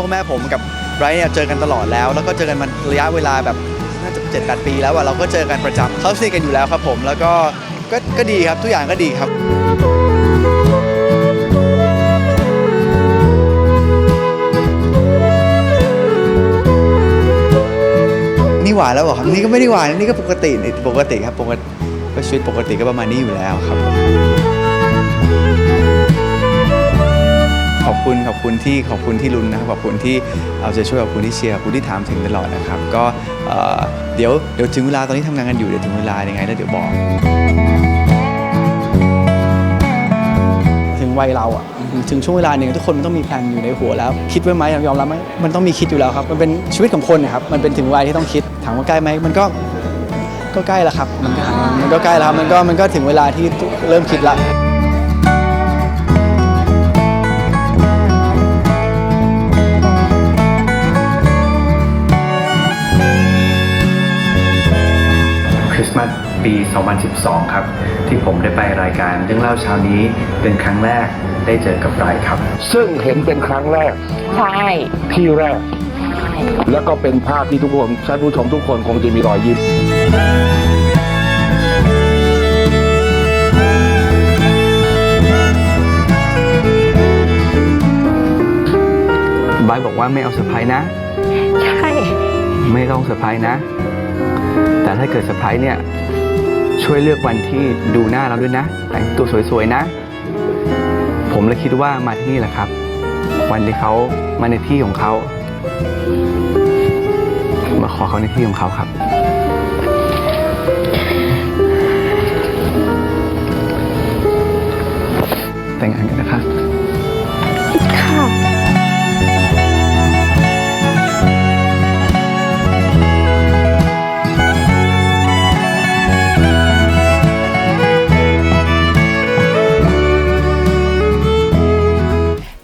อคุณแม่ผมกับไบรท์เนี่ยเจอกันตลอดแล้ว แล้วก็เจอกันมาระยะเวลาแบบน่าจะเจ็ดแปดปีแล้วอะเราก็เจอกันประจำเขาสนิทกันอยู่แล้วครับผมแล้วก็ก็ก็ดีครับทุกอย่างก็ดีครับนี่หวานแล้วเหรอครับนี่ก็ไม่ได้หวานนี่ก็ปกติปกติครับปกติก็ชีวิตปกติก็ประมาณนี้อยู่แล้วครับ คุณขอบคุณที่ขอบคุณที่ลุ้นนะครับขอบคุณที่เอาใจช่วยขอบคุณที่เชียร์ขอบคุณที่ถามถึงตลอดนะครับ ก็เอ่อเดี๋ยวเดี๋ยวถึงเวลาตอนนี้ทำงานกันอยู่เดี๋ยวถึงเวลายังไงแล้วเดี๋ยวบอก ถึงวัยเราอะถึงช่วงเวลาหนึ่งทุกคนมันต้องมีแผนอยู่ในหัวแล้ว คิดไว้ไหมยอมรับไหมมันต้องมีคิดอยู่แล้วครับ มันเป็นชีวิตของคนนะครับมันเป็นถึงวัยที่ต้องคิดถามว่าใกล้ไหมมันก็ก็ใกล้แล้วครับ มันก็มันก็ใกล้แล้วครับมันก็มันก็ถึงเวลาที่เริ่มคิดละ ต์มาสปี 2012 ครับ ที่ผมได้ไปรายการเรื่องเล่าเช้านี้เป็นครั้งแรกได้เจอกับไบรท์ครับ ซึ่งเห็นเป็นครั้งแรกใช่ที่แรก แล้วก็เป็นภาพที่ทุกคนท่านผู้ชมทุกคนคงจะมีรอยยิ้มไบรท์บอกว่าไม่เอาเซอร์ไพรส์นะ ใช่ ไม่ต้องเซอร์ไพรส์นะ แต่ถ้าเกิดเซอร์ไพรส์เนี่ย ช่วยเลือกวันที่ดูหน้าเราด้วยนะ แต่งตัวสวยๆนะ ผมเลยคิดว่ามาที่นี่แหละครับ วันที่เขามาในที่ของเขามาขอเขาในที่ของเขาครับ แต่งงานกันนะครับ ค่ะ